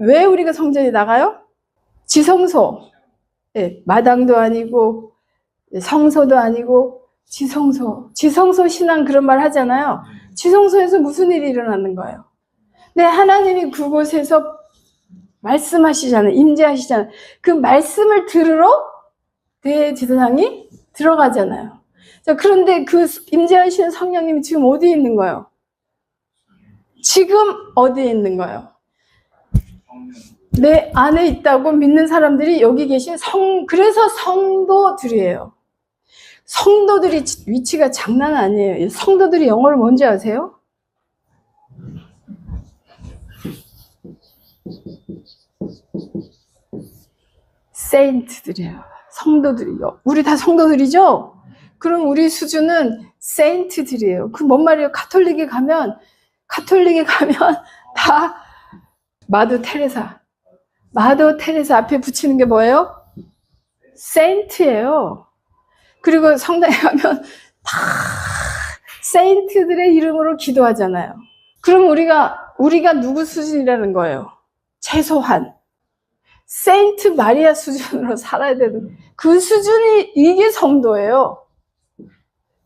왜 우리가 성전에 나가요? 지성소. 예, 마당도 아니고, 성소도 아니고, 지성소. 지성소 신앙 그런 말 하잖아요. 지성소에서 무슨 일이 일어나는 거예요? 네, 하나님이 그곳에서 말씀하시잖아요. 임재하시잖아요. 그 말씀을 들으러 대지도상이 들어가잖아요. 자, 그런데 그 임재하시는 성령님이 지금 어디에 있는 거예요? 지금 어디에 있는 거예요? 내 안에 있다고 믿는 사람들이 여기 계신 성, 그래서 성도들이에요. 성도들이 위치가 장난 아니에요. 성도들이 영어를 뭔지 아세요? 세인트들이에요. 성도들이요. 우리 다 성도들이죠? 그럼 우리 수준은 세인트들이에요. 그 뭔 말이에요? 가톨릭에 가면, 가톨릭에 가면 다 마도 테레사. 마도 테레사 앞에 붙이는 게 뭐예요? 세인트예요. 그리고 성당에 가면 다 세인트들의 이름으로 기도하잖아요. 그럼 우리가, 우리가 누구 수준이라는 거예요? 최소한. 세인트 마리아 수준으로 살아야 되는 그 수준이 이게 성도예요.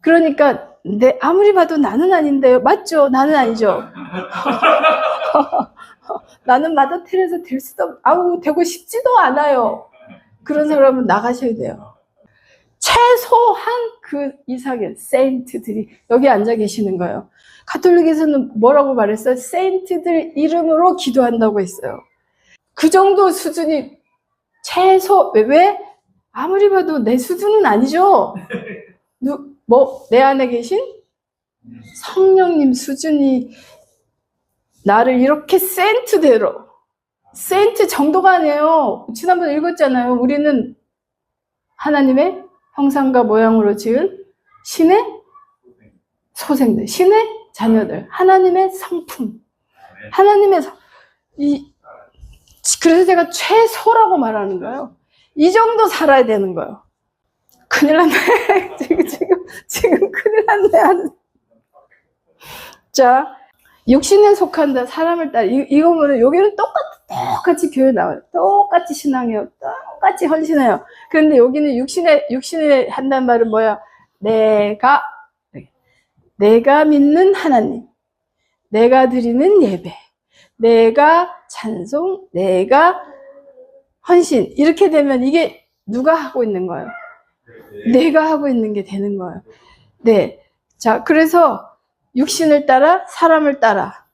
그러니까 내 아무리 봐도 나는 아닌데요. 맞죠? 나는 아니죠. 나는 마더 테레사 될 수도 없- 아우 되고 싶지도 않아요. 그런 사람은 나가셔야 돼요. 최소한 그 이상의 세인트들이 여기 앉아 계시는 거예요. 가톨릭에서는 뭐라고 말했어요? 세인트들 이름으로 기도한다고 했어요. 그 정도 수준이 최소 왜, 왜? 아무리 봐도 내 수준은 아니죠. 누, 뭐, 내 안에 계신 성령님 수준이 나를 이렇게 센트대로 센트 정도가 아니에요. 지난번에 읽었잖아요. 우리는 하나님의 형상과 모양으로 지은 신의 소생들, 신의 자녀들, 하나님의 성품, 하나님의 성, 이 그래서 제가 최소라고 말하는 거예요. 이 정도 살아야 되는 거예요. 큰일 났네. 지금, 지금, 지금 큰일 났네. 자, 육신에 속한다, 사람을 따라. 이, 이거 보면 여기는 똑같, 똑같이 교회 나와요. 똑같이 신앙해요. 똑같이 헌신해요. 그런데 여기는 육신에, 육신에 한단 말은 뭐야? 내가, 내가 믿는 하나님. 내가 드리는 예배. 내가 찬송, 내가 헌신. 이렇게 되면 이게 누가 하고 있는 거예요? 내가 하고 있는 게 되는 거예요. 네. 자, 그래서 육신을 따라 사람을 따라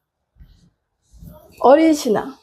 어린 신앙.